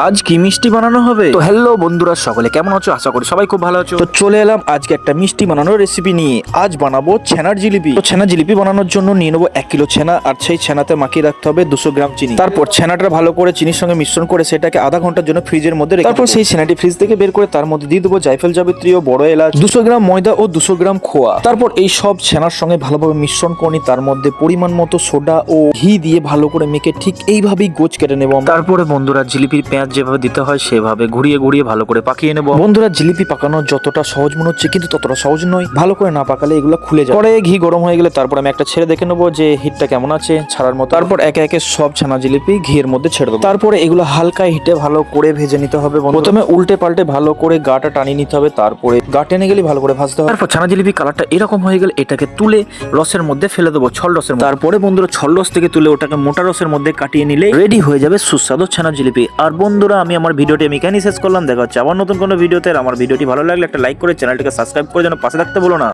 আজ কি মিষ্টি বানানো হবে? তো হ্যালো বন্ধুরা সকলে কেমন আছো? আশা করি সবাই খুব ভালো আছো। তো চলে এলাম আজকে একটা মিষ্টি বানানোর রেসিপি নিয়ে। আজ বানাবো ছানার জিলিপি। তো ছানা জিলিপি বানানোর জন্য নিয়ে নেব এক কিলো ছানা আর সেই ছানাতে মাখিয়ে রাখতে হবে দুশো গ্রাম চিনি। তারপর ছানাটা ভালো করে চিনির সঙ্গে মিশ্রণ করে সেটাকে আধা ঘণ্টার জন্য ফ্রিজের মধ্যে রেখে তারপর সেই ছানাটি ফ্রিজ থেকে বের করে তার মধ্যে দিয়ে দেবো জাইফল জাবিত্রী ও বড় এলাচ দুশো গ্রাম ময়দা ও দুশো গ্রাম খোয়া। তারপর এই সব ছানার সঙ্গে ভালোভাবে মিশ্রণ করে তার মধ্যে পরিমাণ মতো সোডা ও ঘি দিয়ে ভালো করে মেখে ঠিক এইভাবেই গোছ কেটে নেব তারপরে বন্ধুরা জিলিপির পেঁয়াজ যেভাবে দিতে হয় সেভাবে ঘুরিয়ে ঘুরিয়ে ভালো করে পাকিয়ে নেব। বন্ধুরা জিলিপি পাকানো যতটা সহজ মনে হচ্ছে কিন্তু ততটা সহজ নয়। ভালো করে না পাকালে এগুলো খুলে যায়। পরে ঘি গরম হয়ে গেলে তারপর আমি একটা ছেড়ে দেখে নেব যে হিটটা কেমন আছে ছাড়ার মতো। তারপর একে একে সব ছানা জিলিপি ঘিয়ের মধ্যে ছেড়ে দেবো। তারপরে এগুলো হালকা হিটে ভালো করে ভেজে নিতে হবে প্রথমে উল্টে পাল্টে ভালো করে গাটা টানিয়ে নিতে হবে তারপরে গা টেনে গেলে ভালো করে ভাজতে হবে। তারপর ছানা জিলিপি কালারটা এরকম হয়ে গেলে এটাকে তুলে রসের মধ্যে ফেলে দেবো ছল রসের মধ্যে। তারপরে বন্ধুরা ছল রস থেকে তুলে ওটাকে মোটা রসের মধ্যে কাটিয়ে নিলে রেডি হয়ে যাবে সুস্বাদু ছানা জিলিপি। আর বন্ধুরা, আমি আমার ভিডিওটি আমি এখানেই শেষ করলাম। দেখা হচ্ছে আবার নতুন কোনো ভিডিওতে। আমার ভিডিওটি ভালো লাগলে একটা লাইক করে চ্যানেলটিকে সাবস্ক্রাইব করে যেন পাশে থাকতে বলো না।